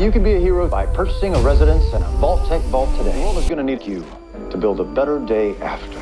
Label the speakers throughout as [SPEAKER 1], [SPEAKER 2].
[SPEAKER 1] You can be a hero by purchasing a residence and a Vault Tech vault today. The world is going to need you to build a better day after.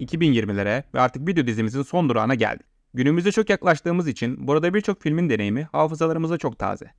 [SPEAKER 2] ...2020'lere ve artık video dizimizin son durağına geldik. Günümüze çok yaklaştığımız için burada birçok filmin deneyimi hafızalarımızda çok taze.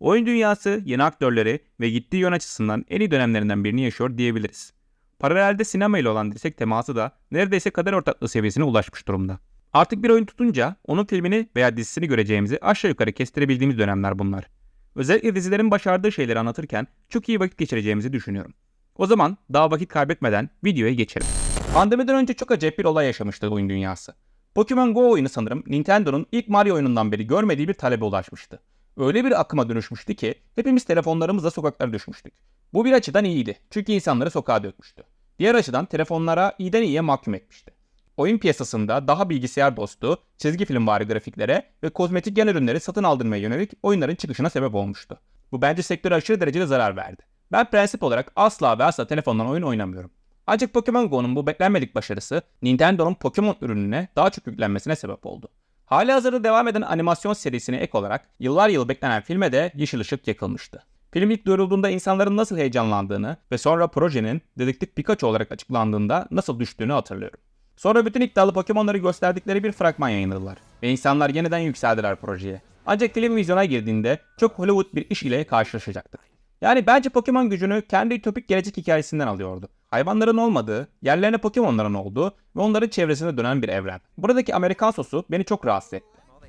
[SPEAKER 2] Oyun dünyası yeni aktörleri ve gittiği yön açısından en iyi dönemlerinden birini yaşıyor diyebiliriz. Paralelde sinema ile olan dirsek teması da neredeyse kader ortaklığı seviyesine ulaşmış durumda. Artık bir oyun tutunca onun filmini veya dizisini göreceğimizi aşağı yukarı kestirebildiğimiz dönemler bunlar. Özellikle dizilerin başardığı şeyleri anlatırken çok iyi vakit geçireceğimizi düşünüyorum. O zaman daha vakit kaybetmeden videoya geçelim. Pandemiden önce çok acayip bir olay yaşamıştı oyun dünyası. Pokemon Go oyunu sanırım Nintendo'nun ilk Mario oyunundan beri görmediği bir talebe ulaşmıştı. Öyle bir akıma dönüşmüştü ki hepimiz telefonlarımızla sokaklara düşmüştük. Bu bir açıdan iyiydi çünkü insanları sokağa dökmüştü. Diğer açıdan telefonlara iyiden iyiye mahkum etmişti. Oyun piyasasında daha bilgisayar dostu, çizgi film vari grafiklere ve kozmetik gen ürünleri satın aldırmaya yönelik oyunların çıkışına sebep olmuştu. Bu bence sektöre aşırı derecede zarar verdi. Ben prensip olarak asla ve asla telefondan oyun oynamıyorum. Ancak Pokemon Go'nun bu beklenmedik başarısı Nintendo'nun Pokemon ürününe daha çok yüklenmesine sebep oldu. Hali hazırda devam eden animasyon serisine ek olarak yıllar yılı beklenen filme de yeşil ışık yakılmıştı. Film ilk duyurulduğunda insanların nasıl heyecanlandığını ve sonra projenin Dedektif Pikachu olarak açıklandığında nasıl düştüğünü hatırlıyorum. Sonra bütün iddialı Pokemon'ları gösterdikleri bir fragman yayınladılar ve insanlar yeniden yükseldiler projeye. Ancak film vizyona girdiğinde çok Hollywood bir iş ile karşılaşacaktık. Yani bence Pokemon gücünü kendi ütopik gelecek hikayesinden alıyordu. Hayvanların olmadığı, yerlerine Pokemon'ların olduğu ve onların çevresinde dönen bir evren. Buradaki Amerikan sosu beni çok rahatsız etti.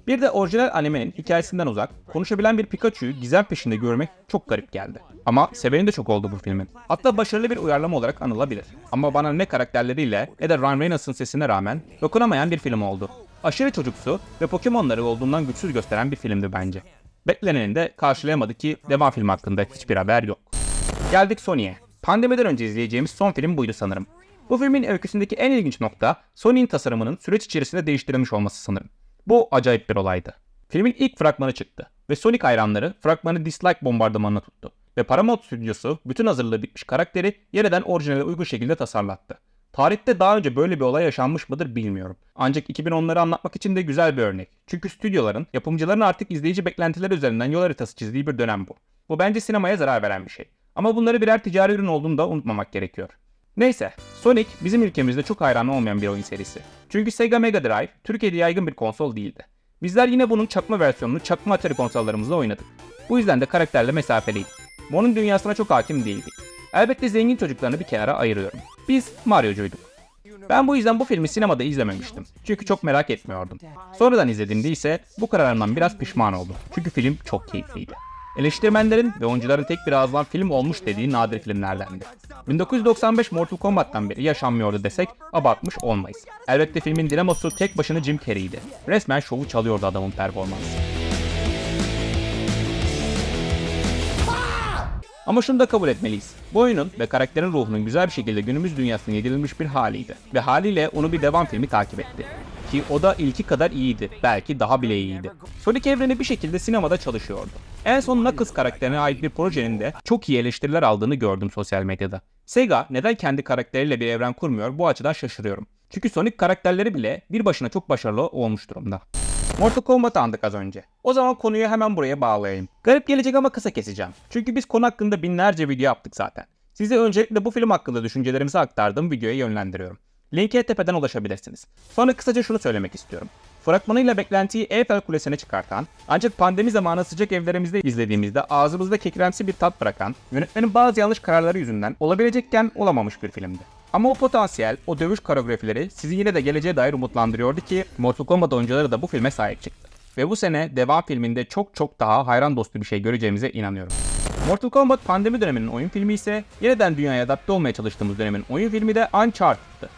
[SPEAKER 2] Bir de orijinal animenin hikayesinden uzak, konuşabilen bir Pikachu'yu gizem peşinde görmek çok garip geldi. Ama seveni de çok oldu bu filmin. Hatta başarılı bir uyarlama olarak anılabilir. Ama bana ne karakterleriyle ne de Ryan Reynolds'ın sesine rağmen dokunamayan bir film oldu. Aşırı çocuksu ve Pokemon'ları olduğundan güçsüz gösteren bir filmdi bence. Bekleneni de karşılayamadı ki devam film hakkında hiçbir haber yok. Geldik Sony'e. Pandemiden önce izleyeceğimiz son film buydu sanırım. Bu filmin öyküsündeki en ilginç nokta Sony'nin tasarımının süreç içerisinde değiştirilmiş olması sanırım. Bu acayip bir olaydı. Filmin ilk fragmanı çıktı ve Sonic hayranları fragmanı dislike bombardımanına tuttu. Ve Paramount stüdyosu bütün hazırlığı bitmiş karakteri yeniden orijinale uygun şekilde tasarlattı. Tarihte daha önce böyle bir olay yaşanmış mıdır bilmiyorum. Ancak 2010'ları anlatmak için de güzel bir örnek. Çünkü stüdyoların, yapımcıların artık izleyici beklentileri üzerinden yol haritası çizdiği bir dönem bu. Bu bence sinemaya zarar veren bir şey. Ama bunları birer ticari ürün olduğunu da unutmamak gerekiyor. Neyse, Sonic bizim ülkemizde çok hayran olmayan bir oyun serisi. Çünkü Sega Mega Drive Türkiye'de yaygın bir konsol değildi. Bizler yine bunun çakma versiyonunu çakma Atari konsollarımızda oynadık. Bu yüzden de karakterle mesafeliydik. Onun dünyasına çok hakim değildik. Elbette zengin çocuklarını bir kenara ayırıyorum. Biz Mario'cuyduk. Ben bu yüzden bu filmi sinemada izlememiştim. Çünkü çok merak etmiyordum. Sonradan izlediğimde ise bu kararımdan biraz pişman oldum. Çünkü film çok keyifliydi. Eleştirmenlerin ve oyuncuların tek bir ağızdan film olmuş dediği nadir filmlerdendi. 1995 Mortal Kombat'tan beri yaşanmıyordu desek abartmış olmayız. Elbette filmin dinamosu tek başına Jim Carrey'di. Resmen şovu çalıyordu adamın performansı. Ama şunu da kabul etmeliyiz. Bu oyunun ve karakterin ruhunun güzel bir şekilde günümüz dünyasına yedirilmiş bir haliydi. Ve haliyle onu bir devam filmi takip etti. Ki o da ilki kadar iyiydi. Belki daha bile iyiydi. Sonic evreni bir şekilde sinemada çalışıyordu. En son Knuckles karakterine ait bir projenin de çok iyi eleştiriler aldığını gördüm sosyal medyada. Sega neden kendi karakteriyle bir evren kurmuyor bu açıdan şaşırıyorum. Çünkü Sonic karakterleri bile bir başına çok başarılı olmuş durumda. Mortal Kombat'ı andık az önce. O zaman konuyu hemen buraya bağlayayım. Garip gelecek ama kısa keseceğim. Çünkü biz konu hakkında binlerce video yaptık zaten. Size öncelikle bu film hakkında düşüncelerimizi aktardığım videoya yönlendiriyorum. Linke tepeden ulaşabilirsiniz. Sonra kısaca şunu söylemek istiyorum. Fragmanıyla beklentiyi Eiffel Kulesi'ne çıkartan, ancak pandemi zamanı sıcak evlerimizde izlediğimizde ağzımızda kekremsi bir tat bırakan, yönetmenin bazı yanlış kararları yüzünden olabilecekken olamamış bir filmdi. Ama o potansiyel, o dövüş koreografileri sizi yine de geleceğe dair umutlandırıyordu ki Mortal Kombat oyuncuları da bu filme sahip çıktı. Ve bu sene devam filminde çok çok daha hayran dostu bir şey göreceğimize inanıyorum. Mortal Kombat pandemi döneminin oyun filmi ise yeniden dünyaya adapte olmaya çalıştığımız dönemin oyun filmi de Uncharted'tı.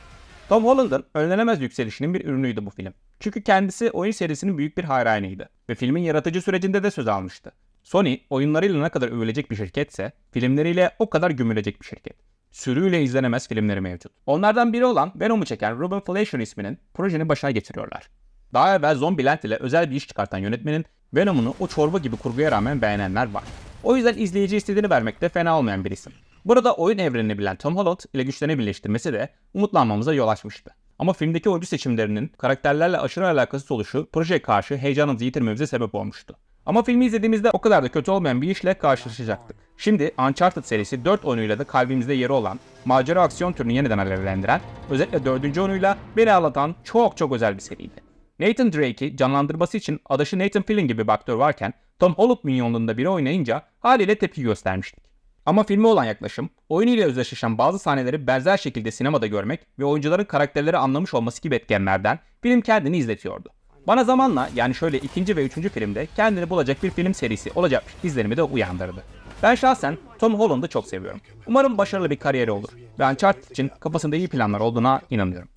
[SPEAKER 2] Tom Holland'ın önlenemez yükselişinin bir ürünüydü bu film. Çünkü kendisi oyun serisinin büyük bir hayranıydı ve filmin yaratıcı sürecinde de söz almıştı. Sony oyunlarıyla ne kadar övülecek bir şirketse filmleriyle o kadar gömülecek bir şirket. Sürüyle izlenemez filmleri mevcut. Onlardan biri olan Venom'u çeken Ruben Fleischer isminin projenin başına getiriyorlar. Daha evvel Zombieland ile özel bir iş çıkartan yönetmenin Venom'unu o çorba gibi kurguya rağmen beğenenler var. O yüzden izleyici istediğini vermekte fena olmayan bir isim. Burada oyun evrenini bilen Tom Holland ile güçlerini birleştirmesi de umutlanmamıza yol açmıştı. Ama filmdeki oyuncu seçimlerinin karakterlerle aşırı alakasız oluşu projeye karşı heyecanımızı yitirmemize sebep olmuştu. Ama filmi izlediğimizde o kadar da kötü olmayan bir işle karşılaşacaktık. Şimdi Uncharted serisi 4 oyunuyla da kalbimizde yeri olan, macera aksiyon türünü yeniden alevlendiren, özellikle 4. oyunuyla beni ağlatan çok çok özel bir seriydi. Nathan Drake'i canlandırması için adaşı Nathan Fillion gibi bir aktör varken Tom Holland minyonluğunda biri oynayınca haliyle tepki göstermiştik. Ama filme olan yaklaşım, oyun ile özdeşleşen bazı sahneleri benzer şekilde sinemada görmek ve oyuncuların karakterleri anlamış olması gibi etkenlerden film kendini izletiyordu. Bana zamanla yani şöyle ikinci ve üçüncü filmde kendini bulacak bir film serisi olacakmış izlenimi de uyandırdı. Ben şahsen Tom Holland'ı çok seviyorum. Umarım başarılı bir kariyeri olur ve Uncharted için kafasında iyi planlar olduğuna inanıyorum.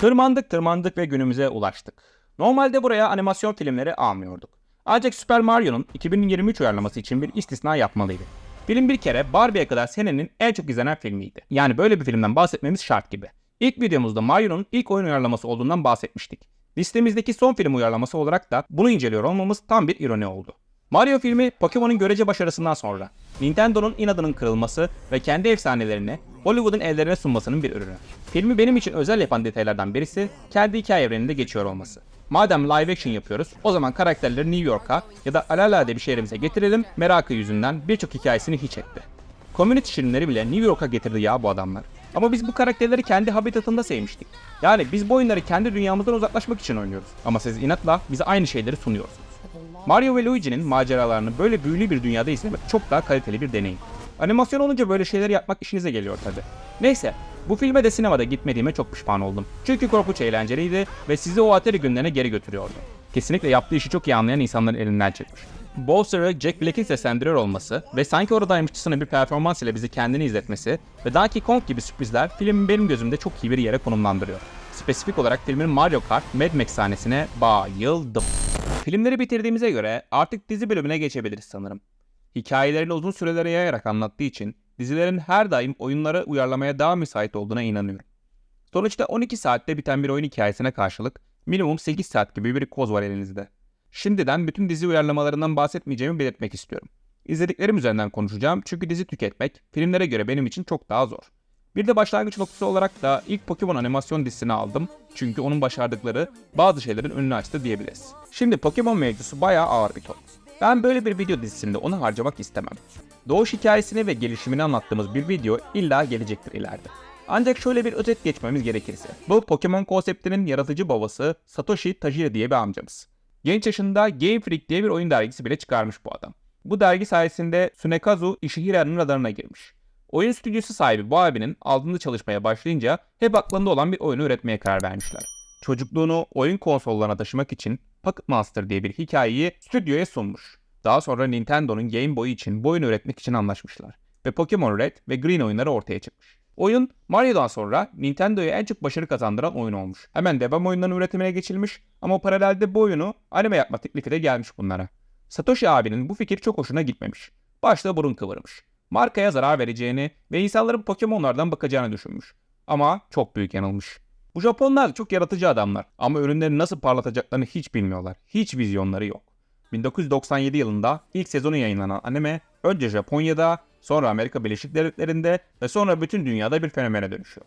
[SPEAKER 2] Tırmandık tırmandık ve günümüze ulaştık. Normalde buraya animasyon filmleri almıyorduk. Ancak Super Mario'nun 2023 uyarlaması için bir istisna yapmalıydı. Film bir kere Barbie'ye kadar senenin en çok izlenen filmiydi. Yani böyle bir filmden bahsetmemiz şart gibi. İlk videomuzda Mario'nun ilk oyun uyarlaması olduğundan bahsetmiştik. Listemizdeki son film uyarlaması olarak da bunu inceliyor olmamız tam bir ironi oldu. Mario filmi Pokemon'un görece başarısından sonra Nintendo'nun inadının kırılması ve kendi efsanelerini Hollywood'un ellerine sunmasının bir ürünü. Filmi benim için özel yapan detaylardan birisi kendi hikaye evreninde geçiyor olması. Madem live action yapıyoruz, o zaman karakterleri New York'a ya da alelade bir şehrimize getirelim merakı yüzünden birçok hikayesini hiç etti. Community şirinleri bile New York'a getirdi ya bu adamlar. Ama biz bu karakterleri kendi habitatında sevmiştik. Yani biz bu oyunları kendi dünyamızdan uzaklaşmak için oynuyoruz. Ama siz inatla bize aynı şeyleri sunuyorsunuz. Mario ve Luigi'nin maceralarını böyle büyülü bir dünyada izlemek çok daha kaliteli bir deneyim. Animasyon olunca böyle şeyler yapmak işinize geliyor tabi. Neyse, bu filme de sinemada gitmediğime çok pişman oldum. Çünkü korkunç eğlenceliydi ve sizi o Atari günlerine geri götürüyordu. Kesinlikle yaptığı işi çok iyi anlayan insanların elinden çıkmış. Bowser'ı Jack Black'in seslendiriyor olması ve sanki oradaymışçasına bir performans ile bizi kendini izletmesi ve Donkey Kong gibi sürprizler filmin benim gözümde çok iyi bir yere konumlandırıyor. Spesifik olarak filmin Mario Kart Mad Max sahnesine bayıldım. Filmleri bitirdiğimize göre artık dizi bölümüne geçebiliriz sanırım. Hikayelerini uzun sürelere yayarak anlattığı için dizilerin her daim oyunları uyarlamaya daha müsait olduğuna inanıyorum. Sonuçta 12 saatte biten bir oyun hikayesine karşılık minimum 8 saat gibi bir koz var elinizde. Şimdiden bütün dizi uyarlamalarından bahsetmeyeceğimi belirtmek istiyorum. İzlediklerim üzerinden konuşacağım çünkü dizi tüketmek filmlere göre benim için çok daha zor. Bir de başlangıç noktası olarak da ilk Pokemon animasyon dizisini aldım. Çünkü onun başardıkları bazı şeylerin önünü açtı diyebiliriz. Şimdi Pokemon mevzusu bayağı ağır bir top. Ben böyle bir video dizisinde onu harcamak istemem. Doğuş hikayesini ve gelişimini anlattığımız bir video illa gelecektir ileride. Ancak şöyle bir özet geçmemiz gerekirse. Bu Pokemon konseptinin yaratıcı babası Satoshi Tajiri diye bir amcamız. Genç yaşında Game Freak diye bir oyun dergisi bile çıkarmış bu adam. Bu dergi sayesinde Tsunekazu Ishihira'nın radarına girmiş. Oyun stüdyosu sahibi bu abinin altında çalışmaya başlayınca hep aklında olan bir oyunu üretmeye karar vermişler. Çocukluğunu oyun konsollarına taşımak için Pocket Monster diye bir hikayeyi stüdyoya sunmuş. Daha sonra Nintendo'nun Game Boy için bu oyunu üretmek için anlaşmışlar. Ve Pokemon Red ve Green oyunları ortaya çıkmış. Oyun Mario'dan sonra Nintendo'ya en çok başarı kazandıran oyun olmuş. Hemen devam oyunların üretimine geçilmiş ama paralelde bu oyunu anime yapma teklifi de gelmiş bunlara. Satoshi abinin bu fikir çok hoşuna gitmemiş. Başta burun kıvırmış. Markaya zarar vereceğini ve insanların Pokemon'lardan bakacağını düşünmüş. Ama çok büyük yanılmış. Bu Japonlar çok yaratıcı adamlar ama ürünlerini nasıl parlatacaklarını hiç bilmiyorlar. Hiç vizyonları yok. 1997 yılında ilk sezonu yayınlanan anime önce Japonya'da, sonra Amerika Birleşik Devletleri'nde ve sonra bütün dünyada bir fenomene dönüşüyor.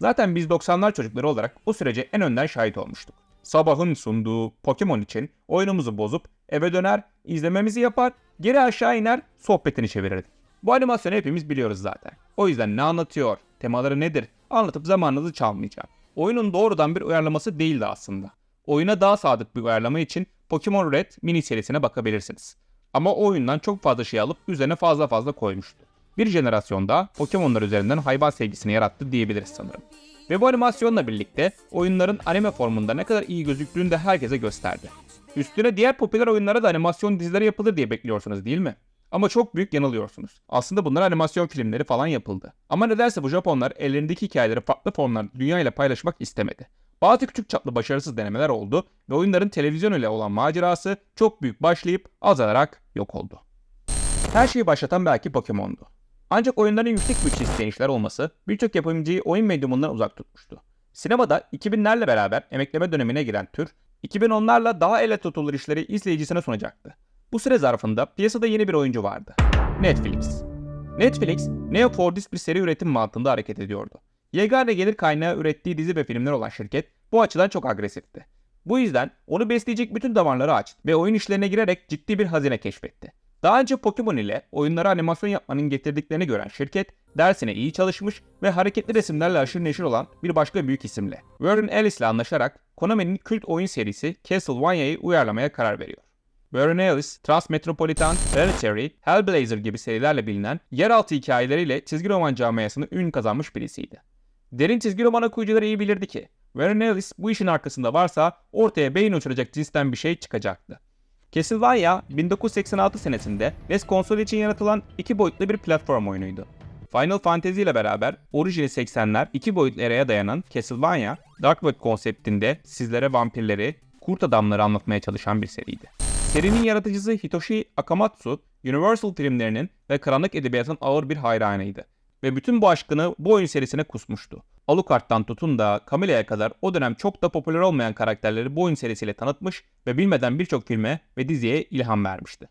[SPEAKER 2] Zaten biz 90'lar çocukları olarak o sürece en önden şahit olmuştuk. sabahın sunduğu Pokemon için oyunumuzu bozup eve döner, izlememizi yapar, geri aşağı iner, sohbetini çevirirdik. Bu animasyonu hepimiz biliyoruz zaten. O yüzden ne anlatıyor, temaları nedir anlatıp zamanınızı çalmayacağım. Oyunun doğrudan bir uyarlaması değildi aslında. Oyuna daha sadık bir uyarlama için Pokemon Red mini serisine bakabilirsiniz. Ama o oyundan çok fazla şey alıp üzerine fazla fazla koymuştu. Bir jenerasyonda Pokemon'lar üzerinden hayvan sevgisini yarattı diyebiliriz sanırım. Ve bu animasyonla birlikte oyunların anime formunda ne kadar iyi gözüktüğünü de herkese gösterdi. Üstüne diğer popüler oyunlara da animasyon dizileri yapılır diye bekliyorsunuz değil mi? Ama çok büyük yanılıyorsunuz. Aslında bunlar animasyon filmleri falan yapıldı. Ama nedense bu Japonlar ellerindeki hikayeleri farklı formlarda dünya ile paylaşmak istemedi. Bazı küçük çaplı başarısız denemeler oldu ve oyunların televizyon ile olan macerası çok büyük başlayıp azalarak yok oldu. Her şeyi başlatan belki Pokemon'du. Ancak oyunların yüksek bütçe isteyen olması birçok yapımcıyı oyun medyumundan uzak tutmuştu. Sinemada 2000'lerle beraber emekleme dönemine giren tür, 2010'larla daha ele tutulur işleri izleyicisine sunacaktı. Bu süre zarfında piyasada yeni bir oyuncu vardı. Netflix. Netflix, Neo 4 bir seri üretim mantığında hareket ediyordu. Yegane gelir kaynağı ürettiği dizi ve filmler olan şirket bu açıdan çok agresifti. Bu yüzden onu besleyecek bütün damarları açtı ve oyun işlerine girerek ciddi bir hazine keşfetti. Daha önce Pokemon ile oyunlara animasyon yapmanın getirdiklerini gören şirket, dersine iyi çalışmış ve hareketli resimlerle aşırı neşir olan bir başka büyük isimle, Warren Ellis ile anlaşarak Konami'nin kült oyun serisi Castlevania'yı uyarlamaya karar veriyor. Warren Ellis, Transmetropolitan, Hereditary, Hellblazer gibi serilerle bilinen yeraltı hikayeleriyle çizgi roman camiasını ün kazanmış birisiydi. Derin çizgi roman okuyucuları iyi bilirdi ki, Warren Ellis bu işin arkasında varsa ortaya beyin uçuracak cinsten bir şey çıkacaktı. Castlevania 1986 senesinde NES konsolu için yaratılan iki boyutlu bir platform oyunuydu. Final Fantasy ile beraber orijini 80'ler iki boyutlu eraya dayanan Castlevania, Dark World konseptinde sizlere vampirleri, kurt adamları anlatmaya çalışan bir seriydi. Serinin yaratıcısı Hitoshi Akamatsu, Universal filmlerinin ve karanlık edebiyatın ağır bir hayranıydı. Ve bütün bu aşkını bu oyun serisine kusmuştu. Alucard'dan tutun da Camilla'ya kadar o dönem çok da popüler olmayan karakterleri bu oyun serisiyle tanıtmış ve bilmeden birçok filme ve diziye ilham vermişti.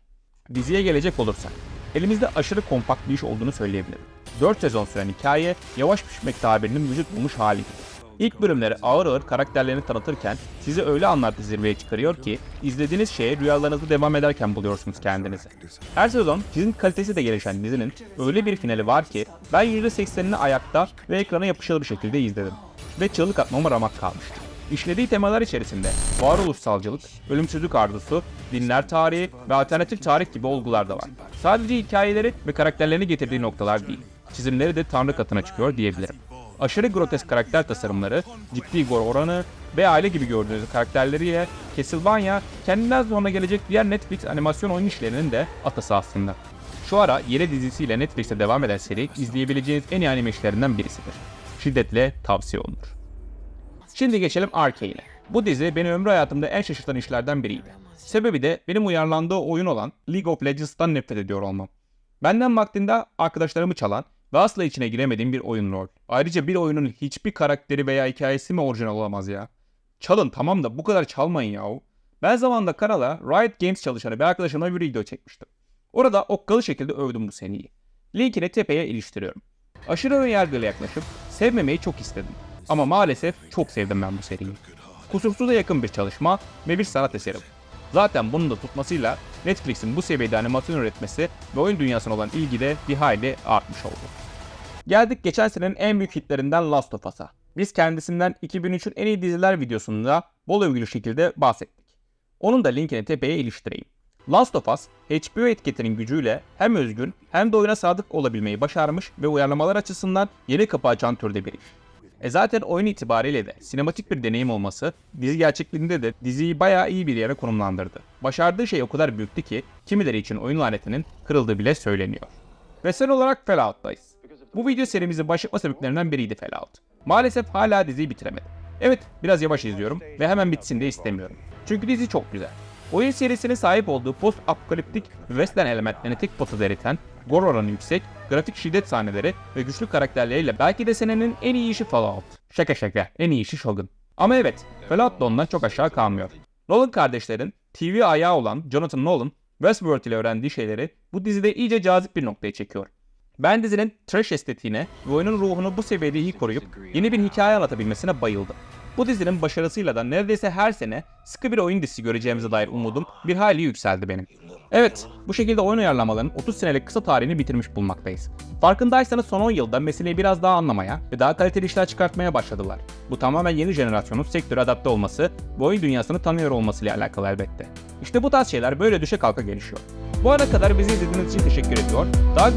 [SPEAKER 2] Diziye gelecek olursak, elimizde aşırı kompakt bir iş olduğunu söyleyebilirim. 4 sezon süren hikaye, yavaş pişmek tabirinin vücut bulmuş halidir. İlk bölümleri ağır ağır karakterlerini tanıtırken sizi öyle anlarda zirveye çıkarıyor ki izlediğiniz şeye rüyalarınızda devam ederken buluyorsunuz kendinizi. Her sezon çizim kalitesi de gelişen dizinin öyle bir finali var ki ben %80'ini ayakta ve ekrana yapışılı bir şekilde izledim. Ve çığlık atmama ramak kalmıştı. İşlediği temalar içerisinde varoluşsalcılık, ölümsüzlük arzusu, dinler tarihi ve alternatif tarih gibi olgular da var. Sadece hikayeleri ve karakterlerini getirdiği noktalar değil, çizimleri de tanrı katına çıkıyor diyebilirim. Aşırı grotesk karakter tasarımları, ciddi gore oranı ve aile gibi gördüğünüz karakterleriyle Castlevania kendinden sonra gelecek diğer Netflix animasyon oyun işlerinin de atası aslında. Şu ara yeni dizisiyle Netflix'te devam eden seri izleyebileceğiniz en iyi anime işlerinden birisidir. Şiddetle tavsiye olunur. Şimdi geçelim Arcane'e. Bu dizi beni ömrü hayatımda en şaşırtan işlerden biriydi. Sebebi de benim uyarlandığı oyun olan League of Legends'tan nefret ediyor olmam. Benden vaktinde arkadaşlarımı çalan ve asla içine giremediğim bir oyun rol. Ayrıca bir oyunun hiçbir karakteri veya hikayesi mi orijinal olamaz ya? Çalın tamam da bu kadar çalmayın yahu. Ben zamanında kanala Riot Games çalışanı bir arkadaşımla bir video çekmiştim. Orada okkalı şekilde övdüm bu seriyi. Linkini tepeye iliştiriyorum. Aşırı önyargıyla yaklaşıp sevmemeyi çok istedim. Ama maalesef çok sevdim ben bu seriyi. Kusursuza yakın bir çalışma ve bir sanat eseri. Zaten bunun da tutmasıyla Netflix'in bu seviyede animasyon üretmesi ve oyun dünyasına olan ilgi de bir hayli artmış oldu. Geldik geçen senenin en büyük hitlerinden Last of Us'a. Biz kendisinden 2003'ün en iyi diziler videosunda bol övgülü şekilde bahsettik. Onun da linkini tepeye iliştireyim. Last of Us, HBO etiketinin gücüyle hem özgün hem de oyuna sadık olabilmeyi başarmış ve uyarlamalar açısından yeni kapı açan türde bir iş. E zaten oyun itibariyle de sinematik bir deneyim olması dizi gerçekliğinde de diziyi bayağı iyi bir yere konumlandırdı. Başardığı şey o kadar büyüktü ki kimileri için oyun lanetinin kırıldığı bile söyleniyor. Ve son olarak Fallout'tayız. Bu video serimizin başlatma sebeplerinden biriydi Fallout. Maalesef hala diziyi bitiremedim. Evet biraz yavaş izliyorum ve hemen bitsin de istemiyorum. Çünkü dizi çok güzel. Oyun serisine sahip olduğu post-apokaliptik ve western elementlerini tek potada eriten, gore oranı yüksek, grafik şiddet sahneleri ve güçlü karakterleriyle belki de senenin en iyi işi Fallout. Şaka şaka, en iyi işi Shogun. Ama evet, Fallout da ondan çok aşağı kalmıyor. Nolan kardeşlerin TV ayağı olan Jonathan Nolan, Westworld ile öğrendiği şeyleri bu dizide iyice cazip bir noktaya çekiyor. Ben dizinin trash estetiğine ve oyunun ruhunu bu seviyede iyi koruyup yeni bir hikaye anlatabilmesine bayıldım. Bu dizinin başarısıyla da neredeyse her sene sıkı bir oyun dizisi göreceğimize dair umudum bir hayli yükseldi benim. Evet, bu şekilde oyun uyarlamaların 30 senelik kısa tarihini bitirmiş bulunmaktayız. Farkındaysanız son 10 yılda meseleyi biraz daha anlamaya ve daha kaliteli işler çıkartmaya başladılar. Bu tamamen yeni jenerasyonun sektöre adapte olması ve oyun dünyasını tanıyor olmasıyla alakalı elbette. İşte bu tarz şeyler böyle düşe kalka gelişiyor. Bu ana kadar bizi izlediğiniz için teşekkür ediyor. Daha